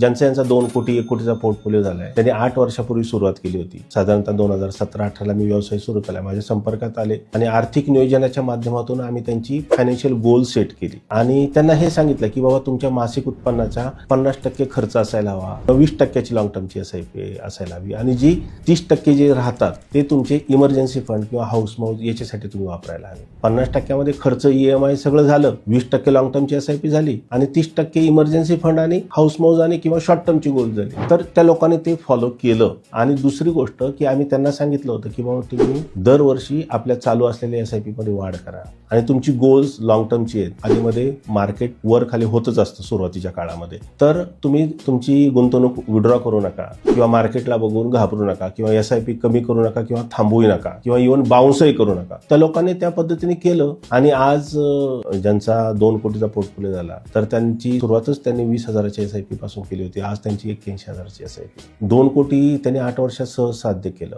ज्यांचा यांचा दोन कोटी एक कोटीचा पोर्टफोलिओ आहे त्यांनी आठ वर्षापूर्वी सुरुवात केली होती. साधारणतः दोन हजार सतरा अठराला मी व्यवसाय सुरू केला. माझ्या संपर्कात आले आणि आर्थिक नियोजनाच्या माध्यमातून आम्ही त्यांची फायनान्शियल गोल सेट केली. आणि त्यांना हे सांगितलं की बाबा तुमच्या मासिक उत्पन्नाचा पन्नास टक्के खर्च असायला हवा. वीस टक्क्याची लॉंग टर्मची एस आय पी असायला हवी. आणि जी तीस टक्के जे राहतात ते तुमचे इमर्जन्सी फंड किंवा हाऊस माऊस याच्यासाठी तुम्ही वापरायला हवे. पन्नास टक्क्यामध्ये खर्च ईएमआय सगळं झालं. वीस टक्के लॉंग टर्मची एस आय पी झाली. आणि तीस टक्के इमर्जन्सी फंड आणि हाऊस माऊस आणि किंवा शॉर्ट टर्मची गोल झाली. तर त्या लोकांनी ते फॉलो केलं. आणि दुसरी गोष्ट की आम्ही त्यांना सांगितलं होतं की बाबा तुम्ही दरवर्षी आपल्या चालू असलेल्या एस आय पी मध्ये वाढ करा. आणि तुमची गोल्स लॉंग टर्मची आहेत. आधीमध्ये मार्केट वर खाली होतच असतं सुरुवातीच्या काळामध्ये. तर तुम्ही तुमची गुंतवणूक विड्रॉ करू नका. किंवा मार्केटला बघून घाबरू नका. किंवा एस आय पी कमी करू नका किंवा थांबवू नका. किंवा इव्हन बाउन्सही करू नका. त्या लोकांनी त्या पद्धतीने केलं. आणि आज ज्यांचा दोन कोटीचा पोर्टफोलिओ झाला तर त्यांची सुरुवातच त्यांनी वीस हजाराच्या एस आय पी पासून केली. केली होती. आज त्यांची एक्क्याऐंशी हजाराची एस आय पी दोन कोटी त्यांनी आठ वर्षात सहज साध्य केलं.